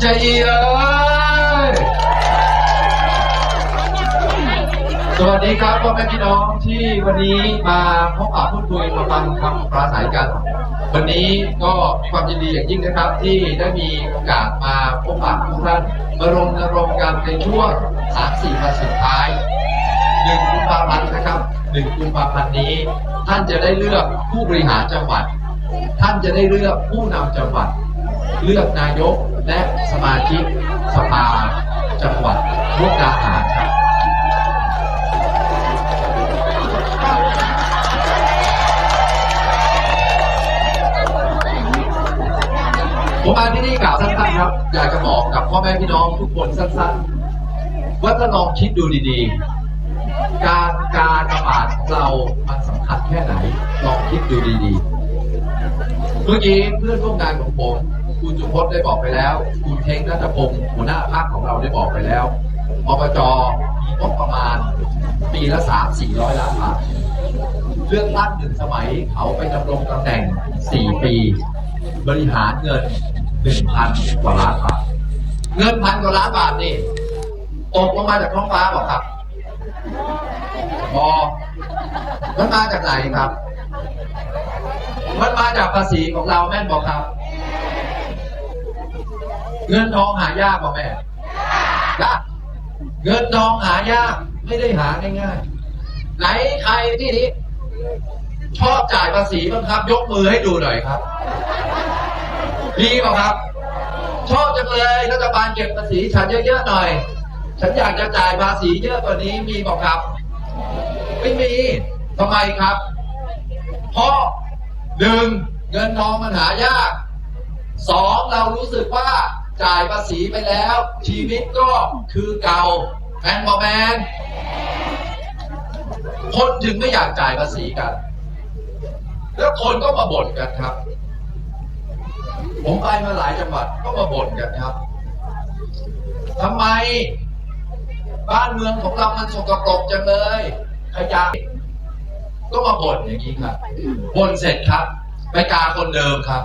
ใจอีเอ้ยสวัสดีครับพ่อแม่พี่น้องที่วันนี้มาพบปะพูดคุยมาฟังคำปราศัยกัน วันนี้ก็มีความยินดีอย่างยิ่งนะครับ ที่ได้มีโอกาสมาพบปะทุกท่านมารณรงค์กันในช่วง3-4วันสุดท้ายหนึ่งกุมภาพันธ์นะครับหนึ่งกุมภาพันธ์นี้ ท่านจะได้เลือกผู้บริหารจังหวัด ท่านจะได้เลือกผู้นำจังหวัด เลือกนายกและสมาชิกสภาจังหวัดมุกดาหารครับผมมาที่นี่กล่าวสั้นๆครับ อยากจะบอกกับพ่อแม่พี่น้องทุกคนสั้นๆ ว่าถ้าลองคิดดูดีๆ การการระบาดเรา มันสำคัญแค่ไหน ลองคิดดูดีๆ เมื่อกี้เพื่อนร่วมงานของผม คุณจุพจน์ได้บอกไปแล้ว คุณเทงนัทพงศ์หัวหน้าภาคของเราได้บอกไปแล้วอบจมีงบประมาณ ปีละสามสี่ร้อยล้านบาทเลือกตั้งหนึ่งสมัยเขาไปดำรงตำแหน่งสี่ปี บริหารเงินหนึ่งพันกว่าล้านบาท เงินพันกว่าล้านบาทนี่ตกลงมาจากท้องฟ้าบอกครับบอมันมาจากไหนครับ มันมาจากภาษีของเราแม่นบอกครับ เงินทองหายากบอกแม่ยากเงินทองหายากไม่ได้หาง่ายๆไหนใครที่นี้ ชอบจ่ายภาษีบ้างครับ ยกมือให้ดูหน่อยครับ ดีเปล่าครับ ชอบจังเลยรัฐบาลเก็บภาษีฉันเยอะๆหน่อย ฉันอยากจะจ่ายภาษีเยอะกว่านี้มีเปล่าครับ ไม่มีทำไมครับเพราะหนึ่งเงินทองมันหายากสองเรารู้สึกว่า จ่ายภาษีไปแล้ว ชีวิตก็คือเก่าแมนบอแมนคนจึงไม่อยากจ่ายภาษีกัน แล้วคนก็มาบ่นกันครับ ผมไปมาหลายจังหวัดก็มาบ่นกันครับทำไม บ้านเมืองของเรามันสกปรกจังเลยขยะก็มาบ่นอย่างนี้ครับบ่นเสร็จครับ ไปกาคนเดิมครับ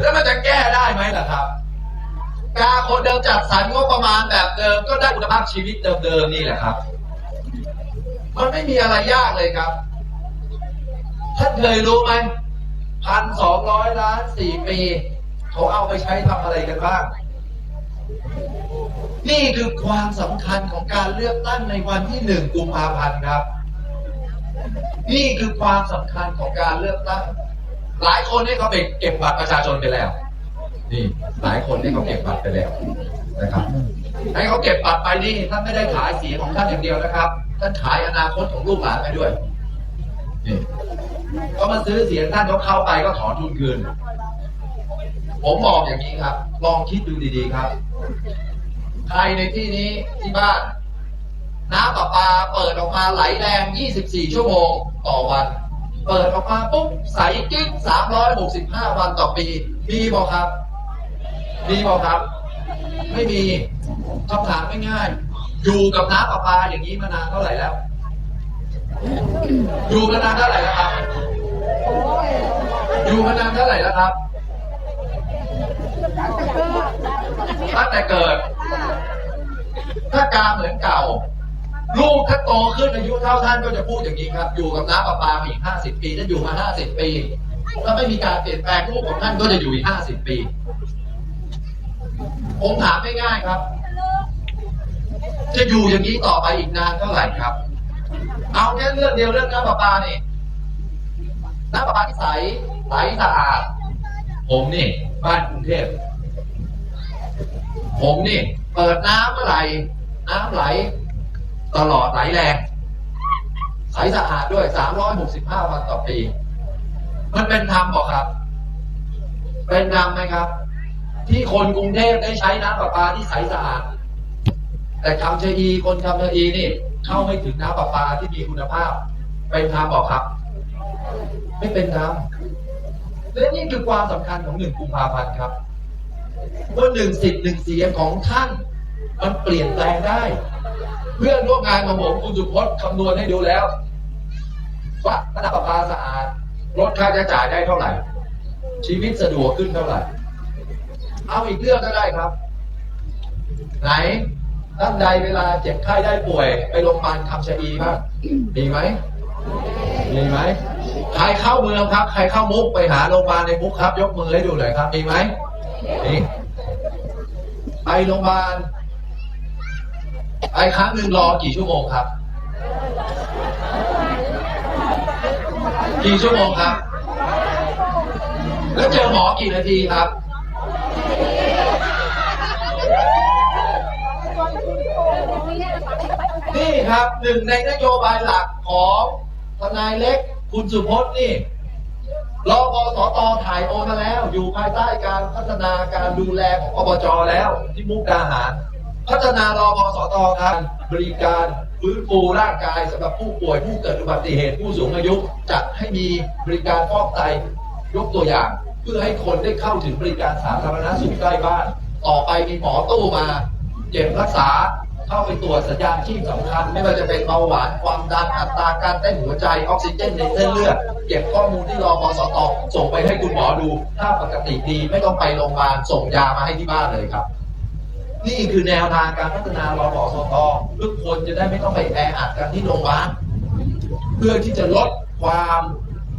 แล้วมันจะแก้ได้ไหมล่ะครับ การคนเดิมจัดสรรงบประมาณแบบเดิมก็ได้คุณภาพชีวิตเดิมๆนี่แหละครับ มันไม่มีอะไรยากเลยครับท่านเคยรู้ไหมพันสองร้อยล้านสี่ปีเขาเอาไปใช้ทำอะไรกันบ้าง นี่คือความสำคัญของการเลือกตั้งในวันที่หนึ่งกุมภาพันธ์ครับ นี่คือความสำคัญของการเลือกตั้ง หลายคนนี่เขาไปเก็บบัตรประชาชนไปแล้ว นี่หลายคนนี่เขาเก็บบัตรไปแล้วนะครับให้เขาเก็บบัตรไปนี่ท่านไม่ได้ขายสีของท่านอย่างเดียวนะครับ ท่านขายอนาคตของลูกหลานไปด้วยนี่เขามาซื้อเสียงท่านเขาเข้าไปก็ถอนทุนคืน ผมบอกอย่างนี้ครับ ลองคิดดูดีๆครับ ใครในที่นี้ที่บ้าน น้ำประปาเปิดออกมาไหลแรง 24 ชั่วโมงต่อวัน เปิดออกมาปุ๊บใสกิ๊ก365วันต่อปี มีบอกครับ มีบอกครับ ไม่มีคำถามง่ายๆอยู่กับน้ำประปาอย่างนี้มานานเท่าไหร่แล้ว อยู่มานานเท่าไหร่แล้วครับ อยู่มานานเท่าไหร่แล้วครับตั้งแต่เกิด ถ้ากาเหมือนเก่า ลูกถ้าโตขึ้นอายุเท่าท่านก็จะพูดอย่างนี้ครับ อยู่กับน้ำประปามาอีกห้าสิบปีถ้าอยู่มาห้าสิบปีถ้าไม่มีการเปลี่ยนแปลงลูกของท่านก็จะอยู่อีกห้าสิบปี ผมถามง่ายๆครับ จะอยู่อย่างนี้ต่อไปอีกนานเท่าไหร่ครับ เอาแค่เรื่องเดียวเรื่องน้ำประปานี่น้ำประปาที่ใสใสสะอาด ผมนี่ บ้านกรุงเทพผมนี่ เปิดน้ำเมื่อไหร่น้ำไหล ตลอดไหลแรงใสสะอาดด้วย 365 วันต่อปี มันเป็นธรรมบอกครับ เป็นธรรมไหมครับ ที่คนกรุงเทพได้ใช้น้ำประปาที่ใสสะอาด แต่คำชอีคนคำชอีนี่ เข้าไม่ถึงน้ำประปาที่มีคุณภาพ เป็นธรรมบอกครับ ไม่เป็นธรรมและนี่คือความสำคัญของหนึ่งกุมภาพันธ์ครับว่าหนึ่งสิทธิ์หนึ่งเสียงของท่าน มันเปลี่ยนแปลงได้ เพื่อนร่วมงานของผมคุณสุพจน์คำนวณให้ดูแล้วว่าถ้าน้ำประปาสะอาดลดค่าใช้จ่ายได้เท่าไหร่ ชีวิตสะดวกขึ้นเท่าไหร่ เอาอีกเรื่องก็ได้ครับ ไหนท่านใดเวลาเจ็บไข้ได้ป่วย ไปโรงพยาบาลคำชะอีบ้างมีไหมมีไหมใครเข้าเมืองครับ ใครเข้ามุกไปหาโรงพยาบาลในมุกครับ ยกมือให้ดูหน่อยครับ มีไหมมีไปโรงพยาบาล ไปครั้งหนึ่งรอกี่ชั่วโมงครับ กี่ชั่วโมงครับ แล้วเจอหมอกี่นาทีครับ นี่ครับหนึ่งในนโยบายหลักของทนายเล็กคุณสุพจน์นี่รอบสตถ่ายโอนมาแล้ว อยู่ภายใต้การพัฒนาการดูแลของอบจแล้วที่มุกดาหาร พัฒนารอบสตครับบริการฟื้นฟูร่างกายสำหรับผู้ป่วยผู้เกิดอุบัติเหตุผู้สูงอายุจัดให้มีบริการฟอกไตยกตัวอย่าง เพื่อให้คนได้เข้าถึงบริการสาธารณสุขใกล้บ้าน ต่อไปมีหมอตู้มาเก็บรักษาเข้าไปตรวจสัญญาณชีพสำคัญ ไม่ว่าจะเป็นเบาหวานความดันอัตราการเต้นหัวใจออกซิเจนในเส้นเลือดเก็บข้อมูลที่รอพสตส่งไปให้คุณหมอดู ถ้าปกติดีไม่ต้องไปโรงพยาบาลส่งยามาให้ที่บ้านเลยครับ นี่คือแนวทางการพัฒนารอพสตทุกคนจะได้ไม่ต้องไปแออัดกันที่โรงพยาบาลเพื่อที่จะลดความ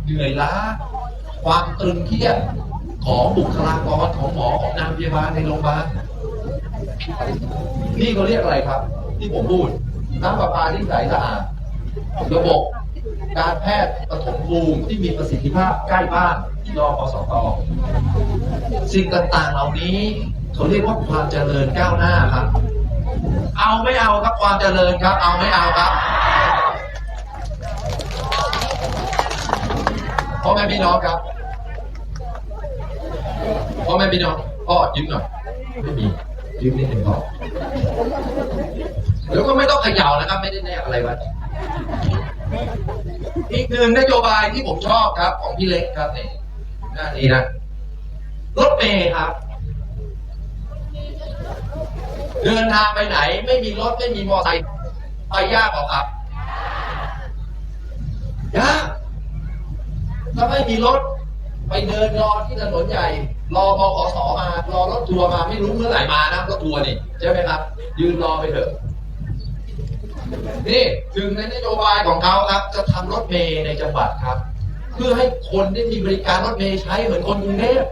เหนื่อยล้า ความตึงเครียดของบุคลากรของหมอของนางพยาบาลในโรงพยาบาลนี่เขาเรียกอะไรครับ ที่ผมพูดน้ำประปาที่ใสสะอาดระบบการแพทย์ปฐมภูมิที่มีประสิทธิภาพใกล้บ้านที่รอพสตสิ่งต่างๆเหล่านี้ เขาเรียกว่าความเจริญก้าวหน้าครับ เอาไม่เอาครับความเจริญครับ เอาไม่เอาครับพ่อแม่พี่น้องครับพ่อแม่พี่น้องพ่อยิ้มหน่อยไม่มียิ้มนิดหนึ่งพอแล้วก็ไม่ต้องเขย่านะครับ ไม่ได้แนบอะไรไว้อีกหนึ่งนโยบายที่ผมชอบครับ ของพี่เล็กครับนี่หน้านี้นะรถเมย์ครับ เดินทางไปไหน ไม่มีรถไม่มีมอเตอร์ไซค์ไปยากเปล่าครับยากถ้าไม่มีรถ ไปเดินรอที่ถนนใหญ่ รอบขสมารอรถทัวร์มาไม่รู้เมื่อไหร่มานะรถทัวร์นี่ใช่ไหมครับ ยืนรอไปเถอะนี่ถึงในนโยบายของเขาครับ จะทำรถเมย์ในจังหวัดครับ เพื่อให้คนได้มีบริการรถเมย์ใช้เหมือนคนกรุงเทพ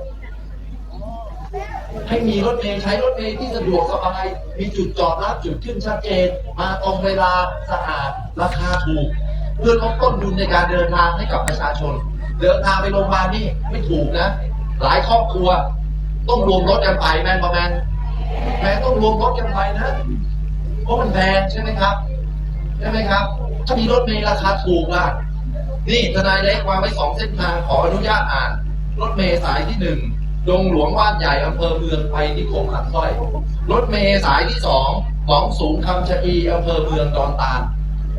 ให้มีรถเมล์ใช้รถเมล์ที่สะดวกสบาย มีจุดจอดรับจุดขึ้นชัดเจน มาตรงเวลาสะอาดราคาถูก เพื่อลดต้นทุนในการเดินทางให้กับประชาชน เดินทางไปโรงพยาบาลนี่ไม่ถูกนะ หลายครอบครัว ต้องรวมรถกันไปแมนประมาณแมนต้องรวมรถกันไปนะเพราะมันแพงใช่ไหมครับใช่ไหมครับ ถ้ามีรถเมล์ราคาถูกล่ะนี่ทนายเล็กวางไว้สองเส้นทางขออนุญาตอ่าน รถเมล์สายที่หนึ่ง ดงหลวงบ้านใหญ่อำเภอเมืองไปนิคมหัดสร้อย รถเมล์สายที่สองของสูงคำชะอีอำเภอเมืองดอนตาล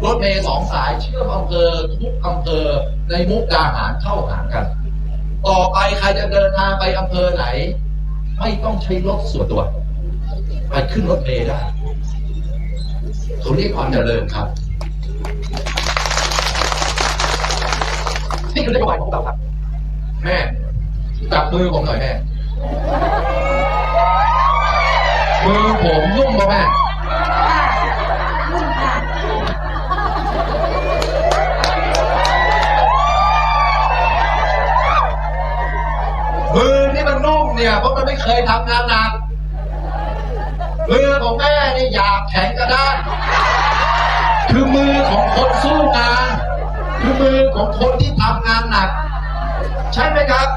รถเมล์สองสายเชื่อมอำเภอทุกอำเภอในมุกดาหารเข้าหากัน ต่อไปใครจะเดินทางไปอำเภอไหน ไม่ต้องใช้รถส่วนตัวไปขึ้นรถเมล์ได้เขาเรียกความเจริญครับ นี่คือนโยบายของเราครับแม่ จับมือผมหน่อยแม่มือผมนุ่มป่ะแม่มือที่มันนุ่มเนี่ยเพราะมันไม่เคยทำงานหนักมือของแม่นี่หยาบแข็งกระด้านคือมือของคนสู้งาน คือมือของคนที่ทำงานหนัก ใช่ไหมครับ